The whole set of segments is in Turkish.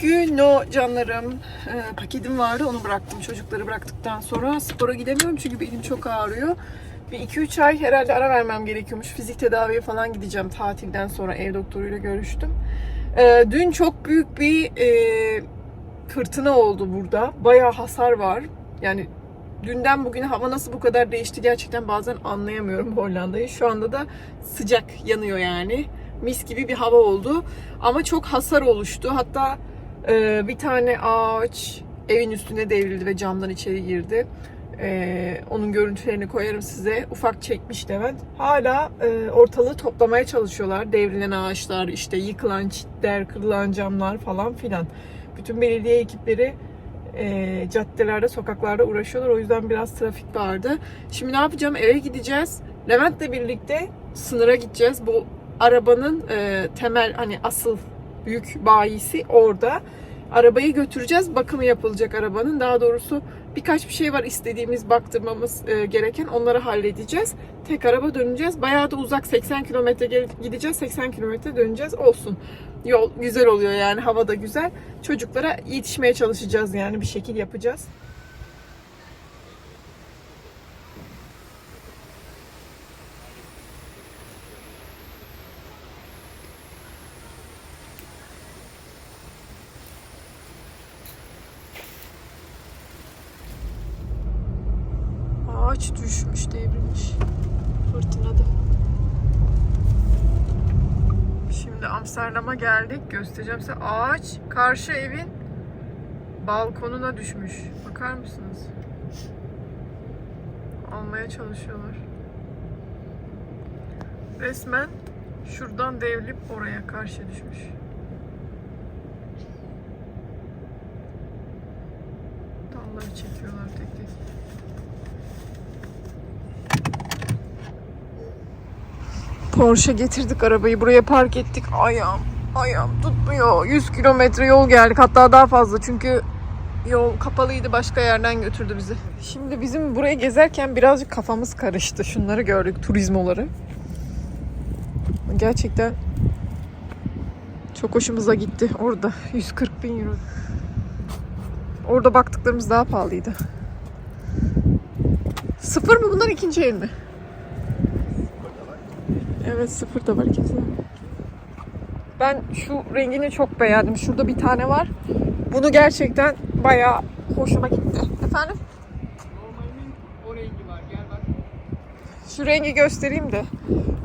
Gün o canlarım. Ee, paketim vardı onu bıraktım. Çocukları bıraktıktan sonra spora gidemiyorum çünkü belim çok ağrıyor. Bir 2-3 ay herhalde ara vermem gerekiyormuş. Fizik tedaviye falan gideceğim tatilden sonra ev doktoruyla görüştüm. Ee, dün çok büyük bir e, fırtına oldu burada. Bayağı hasar var. Yani dünden bugüne hava nasıl bu kadar değişti gerçekten bazen anlayamıyorum Hollanda'yı. Şu anda da sıcak yanıyor yani. Mis gibi bir hava oldu. Ama çok hasar oluştu. Hatta e, bir tane ağaç evin üstüne devrildi ve camdan içeri girdi. E, onun görüntülerini koyarım size. Ufak çekmiş Levent. Hala e, ortalığı toplamaya çalışıyorlar. Devrilen ağaçlar, işte yıkılan çitler, kırılan camlar falan filan. Bütün belediye ekipleri e, caddelerde, sokaklarda uğraşıyorlar. O yüzden biraz trafik vardı. Şimdi ne yapacağım? Eve gideceğiz. Levent'le birlikte sınıra gideceğiz. Bu arabanın e, temel hani asıl büyük bayisi orada. Arabayı götüreceğiz. Bakımı yapılacak arabanın. Daha doğrusu birkaç bir şey var istediğimiz, baktırmamız e, gereken. Onları halledeceğiz. Tek araba döneceğiz. Bayağı da uzak 80 kilometre gideceğiz. 80 kilometre döneceğiz. Olsun. Yol güzel oluyor yani. Hava da güzel. Çocuklara yetişmeye çalışacağız yani bir şekil yapacağız. Ağaç düşmüş, devrilmiş. Fırtınada. Şimdi Amsterdam'a geldik. Göstereceğim size. Ağaç karşı evin balkonuna düşmüş. Bakar mısınız? Almaya çalışıyorlar. Resmen şuradan devrilip oraya karşı düşmüş. Dalları çekiyorlar tek tek. Porsche getirdik arabayı buraya park ettik. Ayağım, ayağım tutmuyor. 100 kilometre yol geldik hatta daha fazla çünkü yol kapalıydı başka yerden götürdü bizi. Şimdi bizim burayı gezerken birazcık kafamız karıştı. Şunları gördük turizmoları. Gerçekten çok hoşumuza gitti orada. 140 bin euro. Orada baktıklarımız daha pahalıydı. Sıfır mı bunlar ikinci el mi? Evet sıfır da var de. Ben şu rengini çok beğendim. Şurada bir tane var. Bunu gerçekten bayağı hoşuma gitti. Efendim? Normalinin o rengi var. Gel bak. Şu rengi göstereyim de.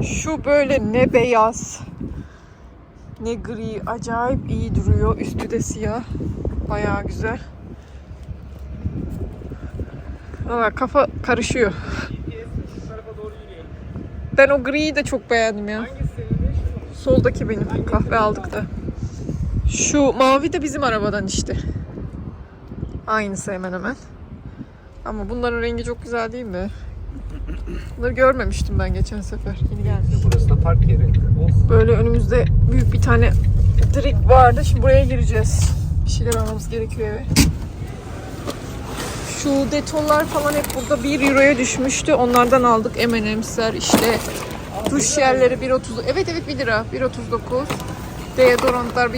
Şu böyle ne beyaz ne gri. Acayip iyi duruyor. Üstü de siyah. Bayağı güzel. Valla kafa karışıyor. Ben o griyi de çok beğendim ya. Soldaki benim. Kahve aldık da. Şu mavi de bizim arabadan işte. Aynısı hemen hemen. Ama bunların rengi çok güzel değil mi? Bunları görmemiştim ben geçen sefer. Yeni gelmiş. Burası da park yeri. Oh. Böyle önümüzde büyük bir tane drip vardı. Şimdi buraya gireceğiz. Bir şeyler almamız gerekiyor eve. Şu detollar falan hep burada 1 euroya düşmüştü. Onlardan aldık. M&M's'ler işte. Duş yerleri 1.30. Evet evet 1 lira. 1.39. Deodorantlar 1.99.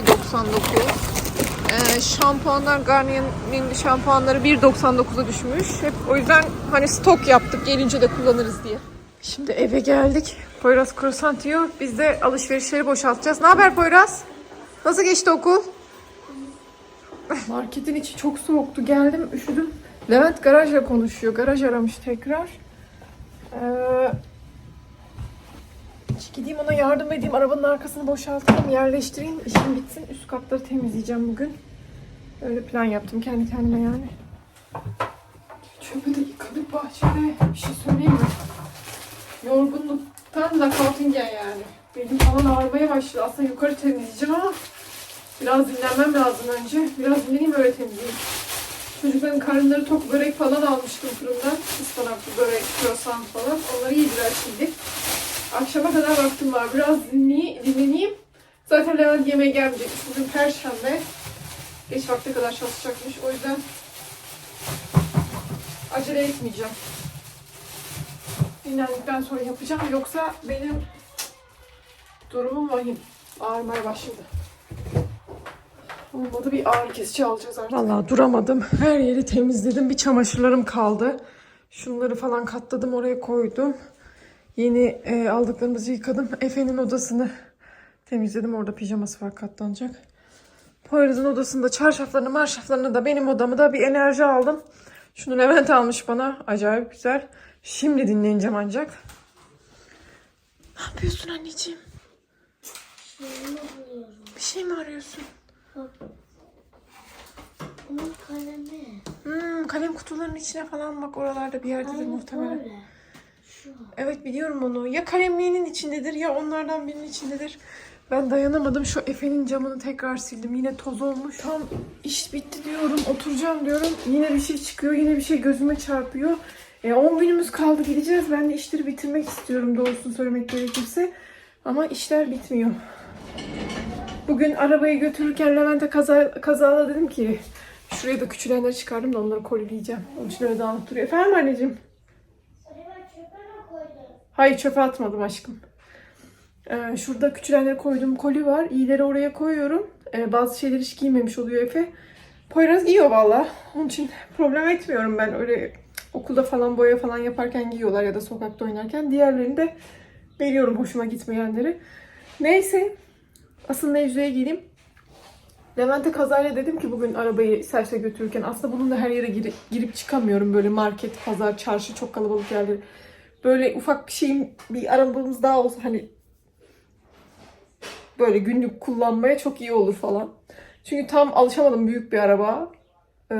Ee, şampuanlar Garnier'in şampuanları 1.99'a düşmüş. Hep o yüzden hani stok yaptık gelince de kullanırız diye. Şimdi eve geldik. Poyraz croissant yiyor. Biz de alışverişleri boşaltacağız. Ne haber Poyraz? Nasıl geçti okul? Marketin içi çok soğuktu. Geldim, üşüdüm. Levent garajla konuşuyor. Garaj aramış tekrar. Ee, gideyim ona yardım edeyim. Arabanın arkasını boşaltayım, yerleştireyim. İşim bitsin. Üst katları temizleyeceğim bugün. Öyle plan yaptım kendi kendime yani. Çöpü de yıkadık bahçede. Bir şey söyleyeyim mi? Yorgunluktan lakautingen yani. Belim falan ağrımaya başladı. Aslında yukarı temizleyeceğim ama biraz dinlenmem lazım önce. Biraz dinleneyim öyle temizleyeyim. Çocukların karınları tok börek falan almıştım fırından. Ispanaklı börek, croissant falan. Onları yediler şimdi. Akşama kadar vaktim var. Biraz dinley dinleneyim. Zaten Levent yemeğe gelmeyecekmiş. Bugün Perşembe. Geç vakte kadar çalışacakmış. O yüzden acele etmeyeceğim. Dinlendikten sonra yapacağım. Yoksa benim durumum vahim. Ağrımaya başladı. Olmadı bir ağrı kesici alacağız artık. Vallahi duramadım. Her yeri temizledim. Bir çamaşırlarım kaldı. Şunları falan katladım oraya koydum. Yeni e, aldıklarımızı yıkadım. Efe'nin odasını temizledim. Orada pijaması var katlanacak. Poyraz'ın odasında çarşaflarını marşaflarını da benim odamı da bir enerji aldım. Şunu Levent almış bana. Acayip güzel. Şimdi dinleneceğim ancak. Ne yapıyorsun anneciğim? Bir şey mi arıyorsun? Bunun kalemi. Hmm, kalem kutularının içine falan bak oralarda bir yerdedir Aynı muhtemelen. böyle. Şu. Evet biliyorum onu. Ya kalemliğinin içindedir ya onlardan birinin içindedir. Ben dayanamadım. Şu Efe'nin camını tekrar sildim. Yine toz olmuş. Tam iş bitti diyorum. Oturacağım diyorum. Yine bir şey çıkıyor. Yine bir şey gözüme çarpıyor. E, 10 günümüz kaldı gideceğiz. Ben de işleri bitirmek istiyorum doğrusunu söylemek gerekirse. Ama işler bitmiyor. Bugün arabayı götürürken Levent'e kaza, kazala dedim ki şuraya da küçülenleri çıkardım da onları kolileyeceğim. Onun için öyle dağınık duruyor. Efendim anneciğim? Hayır çöpe atmadım aşkım. Ee, şurada küçülenleri koyduğum koli var. İyileri oraya koyuyorum. Ee, bazı şeyleri hiç giymemiş oluyor Efe. Poyraz giyiyor valla. Onun için problem etmiyorum ben. Öyle okulda falan boya falan yaparken giyiyorlar ya da sokakta oynarken. Diğerlerini de veriyorum hoşuma gitmeyenleri. Neyse. Asıl mevzuya gireyim. Levent'e kazayla dedim ki bugün arabayı serse götürürken aslında bununla her yere girip, girip çıkamıyorum. Böyle market, pazar, çarşı çok kalabalık yerleri. Böyle ufak bir şeyim bir arabamız daha olsa hani böyle günlük kullanmaya çok iyi olur falan. Çünkü tam alışamadım büyük bir araba. Ee,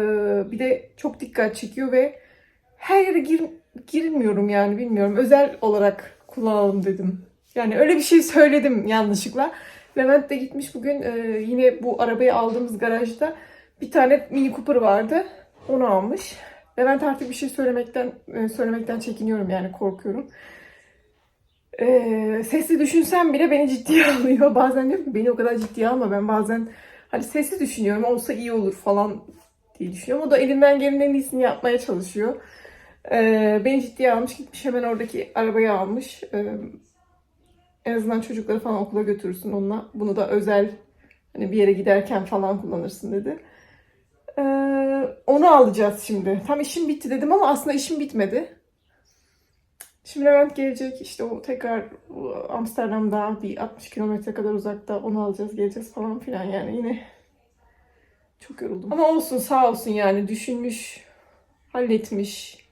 bir de çok dikkat çekiyor ve her yere gir, girmiyorum yani bilmiyorum. Özel olarak kullanalım dedim. Yani öyle bir şey söyledim yanlışlıkla. Levent de gitmiş bugün e, yine bu arabayı aldığımız garajda bir tane Mini Cooper vardı. Onu almış. Levent artık bir şey söylemekten e, söylemekten çekiniyorum yani korkuyorum. E, sesli düşünsem bile beni ciddiye alıyor. Bazen diyorum beni o kadar ciddiye alma. Ben bazen hani sesli düşünüyorum olsa iyi olur falan diye düşünüyorum. O da elinden gelenin en iyisini yapmaya çalışıyor. E, beni ciddiye almış gitmiş hemen oradaki arabayı almış. E, en azından çocukları falan okula götürürsün onunla. Bunu da özel hani bir yere giderken falan kullanırsın dedi. Ee, onu alacağız şimdi. Tam işim bitti dedim ama aslında işim bitmedi. Şimdi Levent gelecek. işte o tekrar Amsterdam'da bir 60 kilometre kadar uzakta onu alacağız geleceğiz falan filan yani yine çok yoruldum. Ama olsun sağ olsun yani düşünmüş, halletmiş.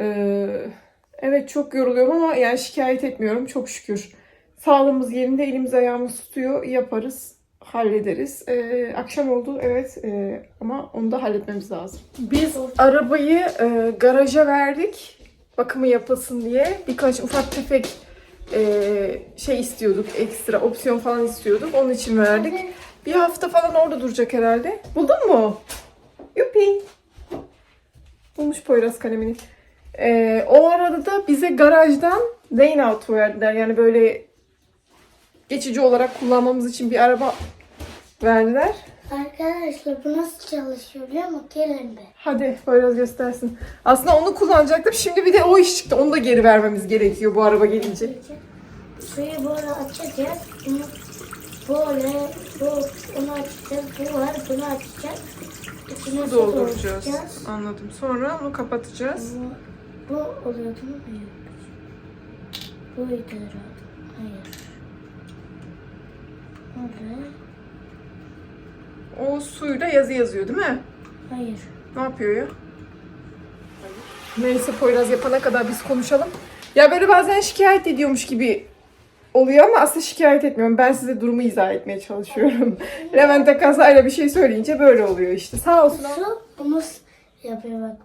Ee, evet çok yoruluyorum ama yani şikayet etmiyorum çok şükür. Sağlığımız yerinde elimiz ayağımız tutuyor yaparız hallederiz. Ee, akşam oldu evet ee, ama onu da halletmemiz lazım. Biz arabayı e, garaja verdik bakımı yapılsın diye. Birkaç ufak tefek e, şey istiyorduk ekstra opsiyon falan istiyorduk onun için verdik. Bir hafta falan orada duracak herhalde. Buldun mu? Yupi. Bulmuş Poyraz kalemini. Ee, o arada da bize garajdan rain out verdiler. Yani böyle geçici olarak kullanmamız için bir araba verdiler. Arkadaşlar bu nasıl çalışıyor biliyor musun? Gelin bir. Hadi Poyraz göstersin. Aslında onu kullanacaktım. Şimdi bir de o iş çıktı. Onu da geri vermemiz gerekiyor bu araba gelince. Suyu böyle açacağız. Bunu böyle bu onu açacağız. Bu var bunu açacağız. İçine Su dolduracağız. dolduracağız. Anladım. Sonra onu kapatacağız. Bu, bu oluyordu mu? Hayır. Buydu herhalde. Hayır. Orada. O suyla yazı yazıyor değil mi? Hayır. Ne yapıyor ya? Neyse Poyraz yapana kadar biz konuşalım. Ya böyle bazen şikayet ediyormuş gibi oluyor ama aslında şikayet etmiyorum. Ben size durumu izah etmeye çalışıyorum. Levent'e kazayla bir şey söyleyince böyle oluyor işte. Sağ olsun. Su bunu yapıyor bak.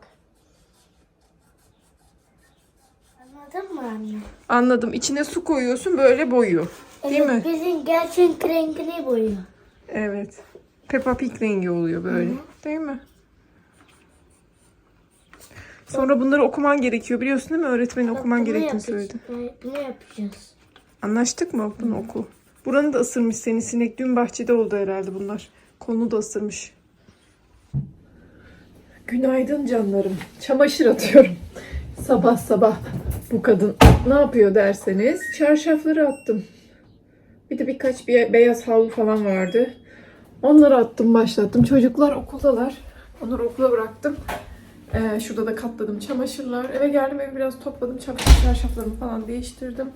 Anladın mı anne? Anladım. İçine su koyuyorsun böyle boyuyor. Değil evet, mi? Bizim gerçek rengini boyuyor. Evet. Peppa Pig rengi oluyor böyle. Değil mi? Sonra bunları okuman gerekiyor. Biliyorsun değil mi? Öğretmenin okuman gerektiğini söyledi. Bunu- yapacağız. Anlaştık mı? Bunu oku. Buranı da ısırmış seni. Sinek dün bahçede oldu herhalde bunlar. Kolunu da ısırmış. Günaydın canlarım. Çamaşır atıyorum. Sabah sabah bu kadın ne yapıyor derseniz çarşafları attım. Bir de birkaç bir beyaz havlu falan vardı. Onları attım, başlattım. Çocuklar okuldalar. Onları okula bıraktım. Ee, şurada da katladım çamaşırlar. Eve geldim, evi biraz topladım. Çamaşır çarşaflarımı falan değiştirdim.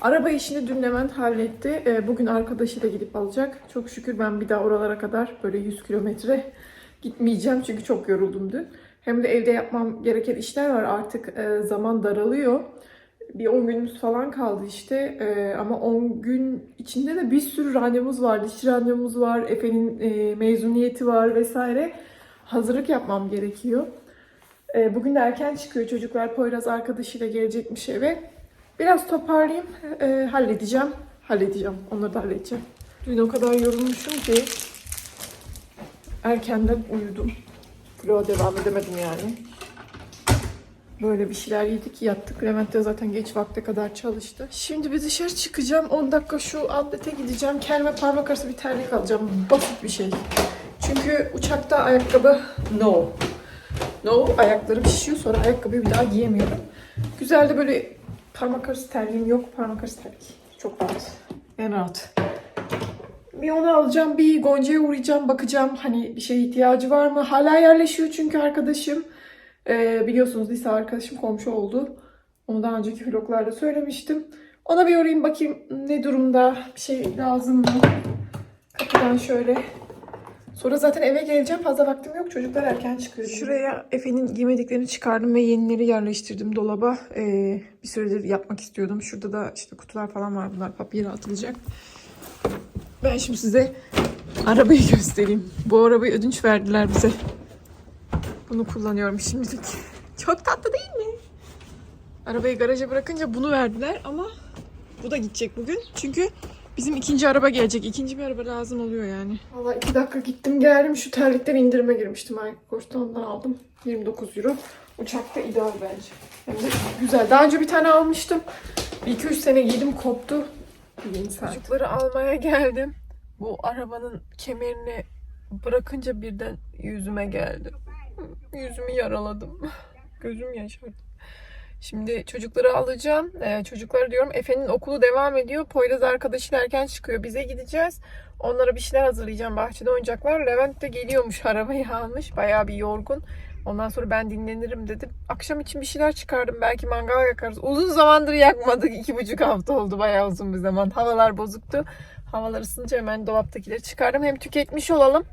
Araba işini dün Levent halletti. Ee, bugün arkadaşı da gidip alacak. Çok şükür ben bir daha oralara kadar böyle 100 kilometre gitmeyeceğim. Çünkü çok yoruldum dün. Hem de evde yapmam gereken işler var. Artık e, zaman daralıyor. Bir 10 günümüz falan kaldı işte. Ee, ama 10 gün içinde de bir sürü randevumuz var. Dişçi randevumuz var. Efe'nin e, mezuniyeti var vesaire. Hazırlık yapmam gerekiyor. Ee, bugün de erken çıkıyor çocuklar. Poyraz arkadaşıyla gelecekmiş eve. Biraz toparlayayım. e, halledeceğim. Halledeceğim. Onları da halledeceğim. Dün o kadar yorulmuşum ki erkenden uyudum. Vloga devam edemedim yani. Böyle bir şeyler yedik yattık. Levent de zaten geç vakte kadar çalıştı. Şimdi bir dışarı çıkacağım. 10 dakika şu atlete gideceğim. Kendime parmak arası bir terlik alacağım. Basit bir şey. Çünkü uçakta ayakkabı no. No ayaklarım şişiyor sonra ayakkabıyı bir daha giyemiyorum. Güzel de böyle parmak arası terliğim yok. Parmak arası terlik. Çok rahat. En rahat. Bir onu alacağım, bir Gonca'ya uğrayacağım, bakacağım hani bir şeye ihtiyacı var mı? Hala yerleşiyor çünkü arkadaşım. Ee, biliyorsunuz lise arkadaşım komşu oldu. Onu daha önceki vloglarda söylemiştim. Ona bir uğrayayım bakayım ne durumda, bir şey lazım mı? Kapıdan şöyle. Sonra zaten eve geleceğim. Fazla vaktim yok. Çocuklar erken çıkıyor. Şuraya Efe'nin giymediklerini çıkardım ve yenileri yerleştirdim dolaba. Ee, bir süredir yapmak istiyordum. Şurada da işte kutular falan var. Bunlar papyere atılacak. Ben şimdi size arabayı göstereyim. Bu arabayı ödünç verdiler bize. Bunu kullanıyorum şimdilik. Çok tatlı değil mi? Arabayı garaja bırakınca bunu verdiler ama bu da gidecek bugün. Çünkü bizim ikinci araba gelecek. İkinci bir araba lazım oluyor yani. Valla iki dakika gittim geldim. Şu terlikten indirime girmiştim. Aykos'tan ondan aldım. 29 euro. Uçakta ideal bence. Hem de güzel. Daha önce bir tane almıştım. Bir iki üç sene giydim koptu. Çocukları almaya geldim. Bu arabanın kemerini bırakınca birden yüzüme geldi. Yüzümü yaraladım. Gözüm yaşardı. Şimdi çocukları alacağım. Ee, çocukları diyorum Efe'nin okulu devam ediyor. Poyraz arkadaşıyla erken çıkıyor. Bize gideceğiz. Onlara bir şeyler hazırlayacağım. Bahçede oyuncaklar. Levent de geliyormuş. Arabayı almış. Bayağı bir yorgun. Ondan sonra ben dinlenirim dedim. Akşam için bir şeyler çıkardım. Belki mangal yakarız. Uzun zamandır yakmadık. iki buçuk hafta oldu. Bayağı uzun bir zaman. Havalar bozuktu. Havalar ısınınca hemen dolaptakileri çıkardım. Hem tüketmiş olalım.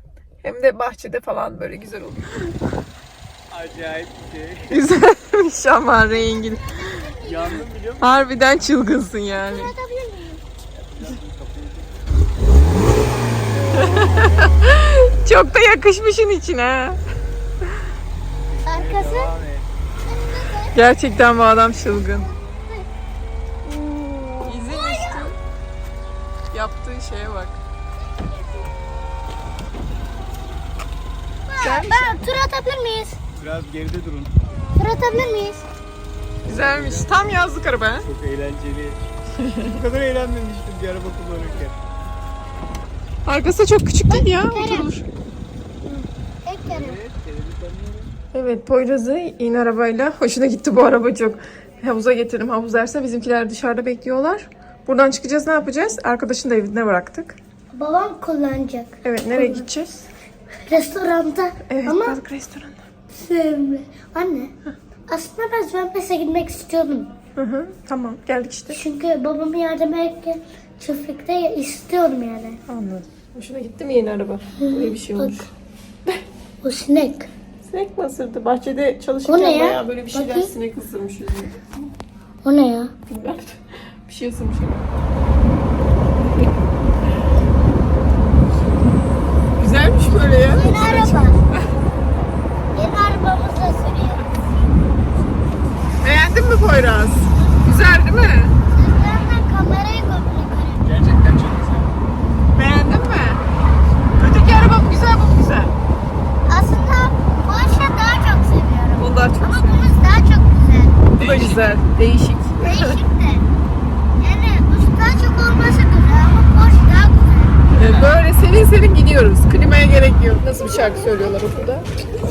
Hem de bahçede falan böyle güzel olur. Acayip bir şey. Güzelmiş ama rengin. Yandım biliyor musun? Harbiden çılgınsın yani. Çok da yakışmışın içine. Arkası. Gerçekten bu adam çılgın. İzin işte. Yaptığı şeye bak. Ben tur atabilir miyiz? Biraz geride durun. Tur atabilir miyiz? Güzelmiş. Tam yazlık araba. ha? Çok eğlenceli. Bu kadar eğlenmemiştim bir araba kullanırken. Arkası çok küçük değil ya. Oturulur. Tek kere. Evet, televizyonları. Evet Poyraz'ı yeni arabayla. Hoşuna gitti bu araba çok. Havuza getirdim. Havuz derse bizimkiler dışarıda bekliyorlar. Buradan çıkacağız ne yapacağız? Arkadaşın da evine bıraktık. Babam kullanacak. Evet nereye gideceğiz? Restoranda. Evet Ama balık restoranda. sevme. Anne. Aslında ben Zwempes'e gitmek istiyordum. Hı hı, tamam geldik işte. Çünkü babamı yardım ederken çiftlikte istiyorum yani. Anladım. Hoşuna gitti mi yeni araba? Böyle bir şey olmuş. O sinek. Sinek mi ısırdı? Bahçede çalışırken O ne ya? bayağı böyle bir şeyler Bakayım. sinek ısırmış yüzüne. O ne ya? Bilmem. bir şey ısırmış. Güzelmiş böyle ya. Yeni araba. Yeni arabamızla sürüyoruz. Beğendin mi Poyraz? Güzel değil mi? Zaten kamerayı götürüyorum. Gerçekten çok güzel. Beğendin mi? Öteki araba mı güzel bu mu güzel? Aslında Porsche daha çok seviyorum. Bunu daha çok Ama bunun daha çok güzel. Bu da güzel. Değişik. Değişik de. Yani bu daha çok olması güzel ama Porsche daha güzel. Ee, Böyle serin serin gidiyoruz. Klimaya gerek yok. Nasıl bir şarkı söylüyorlar okulda?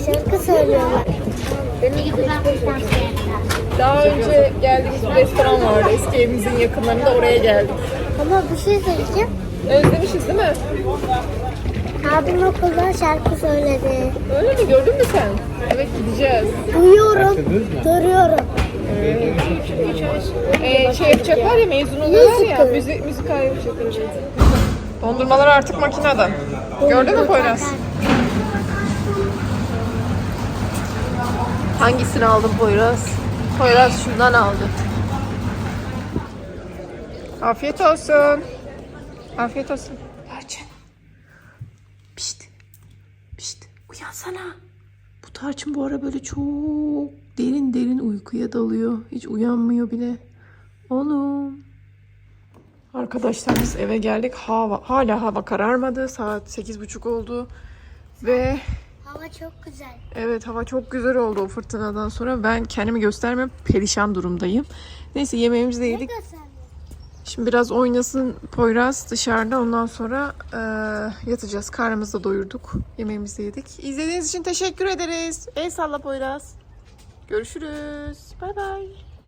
Şarkı söylüyorlar. Daha önce geldiğimiz bir restoran vardı. Eski evimizin yakınlarında oraya geldik. Ama bir şey söyleyeceğim. Özlemişiz değil mi? Abim okulda şarkı söyledi. Öyle mi? Gördün mü sen? Evet gideceğiz. Duyuyorum, duruyorum. Ee, şey yapacaklar ya mezun oluyorlar ya. Müzik, müzikal yapacaklar. Dondurmalar artık makineden. Gördün mü Poyraz? Hangisini aldın Poyraz? Poyraz şundan aldı. Afiyet olsun. Afiyet olsun. Tarçın. Pişt. Pişt. Uyansana. Bu Tarçın bu ara böyle çok derin derin uykuya dalıyor. Hiç uyanmıyor bile. Oğlum. Arkadaşlar biz eve geldik. Hava, hala hava kararmadı. Saat 8.30 oldu. Ve Hava çok güzel. evet hava çok güzel oldu o fırtınadan sonra. Ben kendimi göstermiyorum. Perişan durumdayım. Neyse yemeğimizi de yedik. Şimdi biraz oynasın Poyraz dışarıda. Ondan sonra eee, yatacağız. Karnımızı da doyurduk. Yemeğimizi de yedik. İzlediğiniz için teşekkür ederiz. El salla Poyraz. Görüşürüz. Bay bay.